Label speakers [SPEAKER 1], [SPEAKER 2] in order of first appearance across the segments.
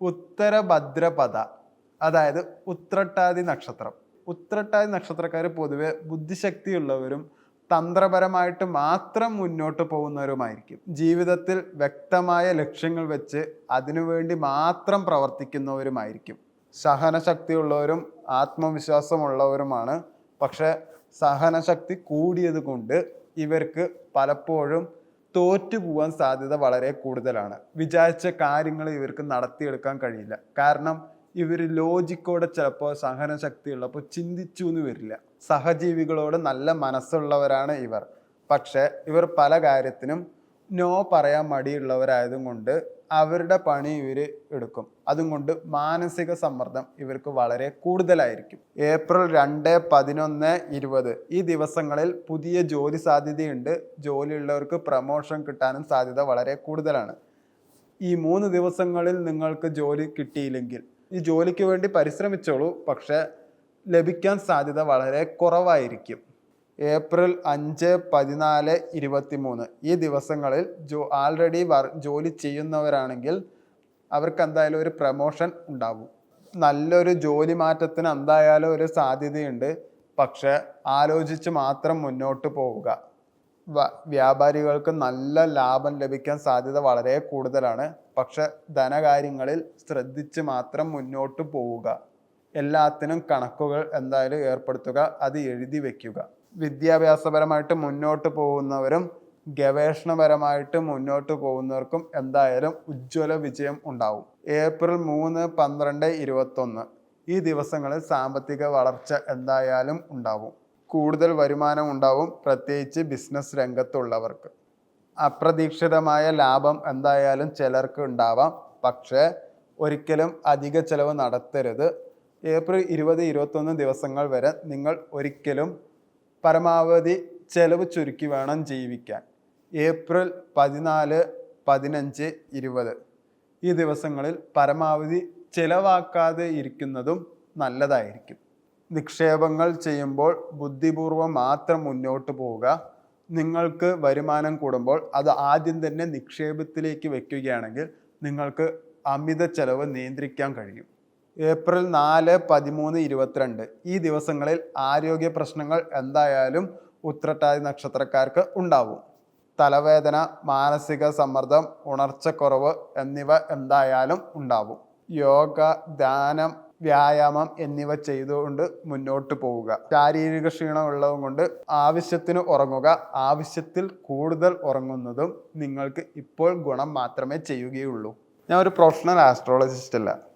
[SPEAKER 1] ഉത്തരഭദ്രപദ അതായത് ഉത്രട്ടാതി നക്ഷത്രം. ഉത്രട്ടാതി നക്ഷത്രക്കാർ പൊതുവെ ബുദ്ധിശക്തിയുള്ളവരും തന്ത്രപരമായിട്ട് മാത്രം മുന്നോട്ട് പോകുന്നവരുമായിരിക്കും. ജീവിതത്തിൽ വ്യക്തമായ ലക്ഷ്യങ്ങൾ വെച്ച് അതിനുവേണ്ടി മാത്രം പ്രവർത്തിക്കുന്നവരുമായിരിക്കും. സഹനശക്തിയുള്ളവരും ആത്മവിശ്വാസമുള്ളവരുമാണ്. പക്ഷേ സഹനശക്തി കൂടിയത് കൊണ്ട് ഇവർക്ക് പലപ്പോഴും തോറ്റു പോകാൻ സാധ്യത വളരെ കൂടുതലാണ്. വിചാരിച്ച കാര്യങ്ങൾ ഇവർക്ക് നടത്തിയെടുക്കാൻ കഴിയില്ല. കാരണം ഇവർ ലോജിക്കോടെ ചിലപ്പോൾ സഹന ശക്തി ഉള്ളപ്പോൾ ചിന്തിച്ചു എന്ന് വരില്ല. സഹജീവികളോട് നല്ല മനസ്സുള്ളവരാണ് ഇവർ. പക്ഷേ ഇവർ പല കാര്യത്തിനും നോ പറയാൻ മടിയുള്ളവരായതും കൊണ്ട് അവരുടെ പണി ഇവർ എടുക്കും. അതും കൊണ്ട് മാനസിക സമ്മർദ്ദം ഇവർക്ക് വളരെ കൂടുതലായിരിക്കും. ഏപ്രിൽ രണ്ട് പതിനൊന്ന് ഇരുപത്. ഈ ദിവസങ്ങളിൽ പുതിയ ജോലി സാധ്യതയുണ്ട്. ജോലിയുള്ളവർക്ക് പ്രമോഷൻ കിട്ടാനും സാധ്യത വളരെ കൂടുതലാണ്. ഈ മൂന്ന് ദിവസങ്ങളിൽ നിങ്ങൾക്ക് ജോലി കിട്ടിയില്ലെങ്കിൽ ഈ ജോലിക്ക് വേണ്ടി പരിശ്രമിച്ചോളൂ. പക്ഷേ ലഭിക്കാൻ സാധ്യത വളരെ കുറവായിരിക്കും. ഏപ്രിൽ അഞ്ച് പതിനാല് ഇരുപത്തി മൂന്ന് ഈ ദിവസങ്ങളിൽ ജോ ആൾറെഡി വർ ജോലി ചെയ്യുന്നവരാണെങ്കിൽ അവർക്ക് എന്തായാലും ഒരു പ്രമോഷൻ ഉണ്ടാവും. നല്ലൊരു ജോലി മാറ്റത്തിന് എന്തായാലും ഒരു സാധ്യതയുണ്ട്. പക്ഷെ ആലോചിച്ച് മാത്രം മുന്നോട്ട് പോവുക. വ്യാപാരികൾക്ക് നല്ല ലാഭം ലഭിക്കാൻ സാധ്യത വളരെ കൂടുതലാണ്. പക്ഷെ ധനകാര്യങ്ങളിൽ ശ്രദ്ധിച്ച് മാത്രം മുന്നോട്ട് പോവുക. എല്ലാത്തിനും കണക്കുകൾ എന്തായാലും ഏർപ്പെടുത്തുക അത് എഴുതി വെക്കുക. വിദ്യാഭ്യാസപരമായിട്ട് മുന്നോട്ട് പോകുന്നവരും ഗവേഷണപരമായിട്ട് മുന്നോട്ട് പോകുന്നവർക്കും എന്തായാലും ഉജ്ജ്വല വിജയം ഉണ്ടാവും. ഏപ്രിൽ മൂന്ന് പന്ത്രണ്ട് ഇരുപത്തൊന്ന്. ഈ ദിവസങ്ങളിൽ സാമ്പത്തിക വളർച്ച എന്തായാലും ഉണ്ടാവും. കൂടുതൽ വരുമാനം ഉണ്ടാവും പ്രത്യേകിച്ച് ബിസിനസ് രംഗത്തുള്ളവർക്ക്. അപ്രതീക്ഷിതമായ ലാഭം എന്തായാലും ചിലർക്ക് ഉണ്ടാവാം. പക്ഷേ ഒരിക്കലും അധിക ചിലവ് നടത്തരുത്. ഏപ്രിൽ ഇരുപത് ഇരുപത്തൊന്ന് ദിവസങ്ങൾ വരെ നിങ്ങൾ ഒരിക്കലും പരമാവധി ചെലവ് ചുരുക്കി വേണം ജീവിക്കാൻ. ഏപ്രിൽ പതിനാല് പതിനഞ്ച് ഇരുപത്. ഈ ദിവസങ്ങളിൽ പരമാവധി ചിലവാക്കാതെ ഇരിക്കുന്നതും നല്ലതായിരിക്കും. നിക്ഷേപങ്ങൾ ചെയ്യുമ്പോൾ ബുദ്ധിപൂർവം മാത്രം മുന്നോട്ട് പോവുക. നിങ്ങൾക്ക് വരുമാനം കൂടുമ്പോൾ അത് ആദ്യം തന്നെ നിക്ഷേപത്തിലേക്ക് വെക്കുകയാണെങ്കിൽ നിങ്ങൾക്ക് അമിത ചെലവ് നിയന്ത്രിക്കാൻ കഴിയും. ഏപ്രിൽ നാല് പതിമൂന്ന് ഇരുപത്തിരണ്ട്. ഈ ദിവസങ്ങളിൽ ആരോഗ്യ പ്രശ്നങ്ങൾ എന്തായാലും ഉത്രട്ടാതി നക്ഷത്രക്കാർക്ക് ഉണ്ടാവും. തലവേദന മാനസിക സമ്മർദ്ദം ഉണർച്ചക്കുറവ് എന്നിവ എന്തായാലും ഉണ്ടാവും. യോഗ ധ്യാനം വ്യായാമം എന്നിവ ചെയ്തുകൊണ്ട് മുന്നോട്ട് പോവുക. ശാരീരിക ക്ഷീണം ഉള്ളതും കൊണ്ട് ആവശ്യത്തിന് ഉറങ്ങുക. ആവശ്യത്തിൽ കൂടുതൽ ഉറങ്ങുന്നതും നിങ്ങൾക്ക് ഇപ്പോൾ ഗുണം മാത്രമേ ചെയ്യുകയുള്ളൂ. ഞാൻ ഒരു പ്രൊഫഷണൽ ആസ്ട്രോളജിസ്റ്റ് അല്ല.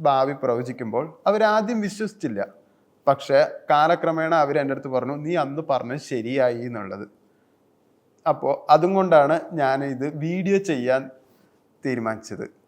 [SPEAKER 1] ഭാവി പ്രവചിക്കുമ്പോൾ അവരാദ്യം വിശ്വസിച്ചില്ല. പക്ഷെ കാലക്രമേണ അവർ എന്റെ അടുത്ത് പറഞ്ഞു നീ അന്ന് പറഞ്ഞത് ശരിയായി എന്നുള്ളത്. അപ്പോൾ അതും കൊണ്ടാണ് ഞാൻ ഇത് വീഡിയോ ചെയ്യാൻ തീരുമാനിച്ചത്.